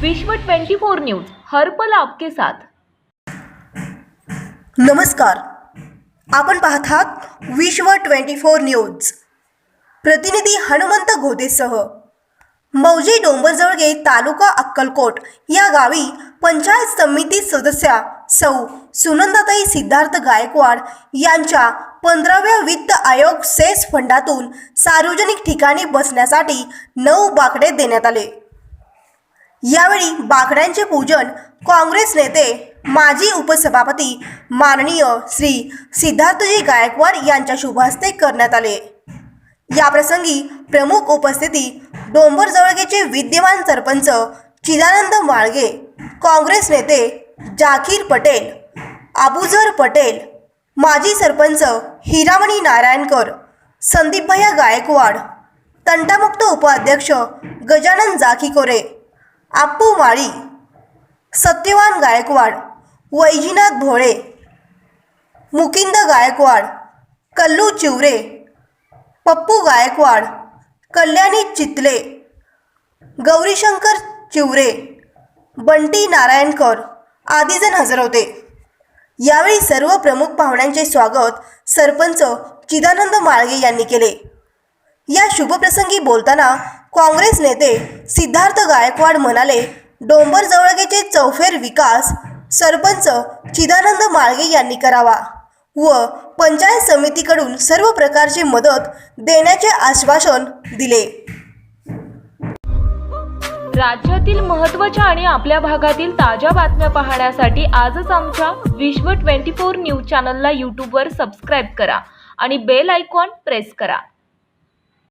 विश्व 24 न्यूज हर पल आपके साथ. नमस्कार. आपण पाहत आहात विश्व ट्वेंटी फोर न्यूज. प्रतिनिधी हनुमंत घोदेसह मौजी डोंबरजवळगे तालुका अक्कलकोट या गावी पंचायत समिती सदस्या सौ सुनंदाताई सिद्धार्थ गायकवाड यांच्या पंधराव्या वित्त आयोग सेस फंडातून सार्वजनिक ठिकाणी बसण्यासाठी नऊ बाकडे देण्यात आले. यावेळी बाकड्यांचे पूजन काँग्रेस नेते माजी उपसभापती माननीय श्री सिद्धार्थजी गायकवाड यांच्या शुभहस्ते करण्यात आले. याप्रसंगी प्रमुख उपस्थिती डोंबरजवळगेचे विद्यमान सरपंच चिदानंद माळगे काँग्रेस नेते जाकीर पटेल आबुझर पटेल माजी सरपंच हिरामणी नारायणकर संदीपभैया गायकवाड तंटामुक्त उपाध्यक्ष गजानन जाखीकोरे आप्पू माळी सत्यवान गायकवाड वैजीनाथ भोळे मुकिंद गायकवाड कल्लू चिवरे पप्पू गायकवाड कल्याणी चितले गौरीशंकर चिवरे बंटी नारायणकर आदीजण हजर होते यावेळी सर्व प्रमुख पाहुण्यांचे स्वागत सरपंच चिदानंद माळगे यांनी केले. या शुभप्रसंगी बोलताना काँग्रेस नेते सिद्धार्थ गायकवाड म्हणाले डोंबर जवळगेचे चौफेर विकास सरपंच चिदानंद माळगे यांनी करावा व पंचायत समितीकडून सर्व प्रकारची मदत देण्याचे आश्वासन दिले. राज्यातील महत्त्वाच्या आणि आपल्या भागातील ताज्या बातम्या पाहण्यासाठी आजच आमच्या विश्व 24 न्यूज चॅनलला यूट्यूबवर सबस्क्राईब करा आणि बेल आयकॉन प्रेस करा.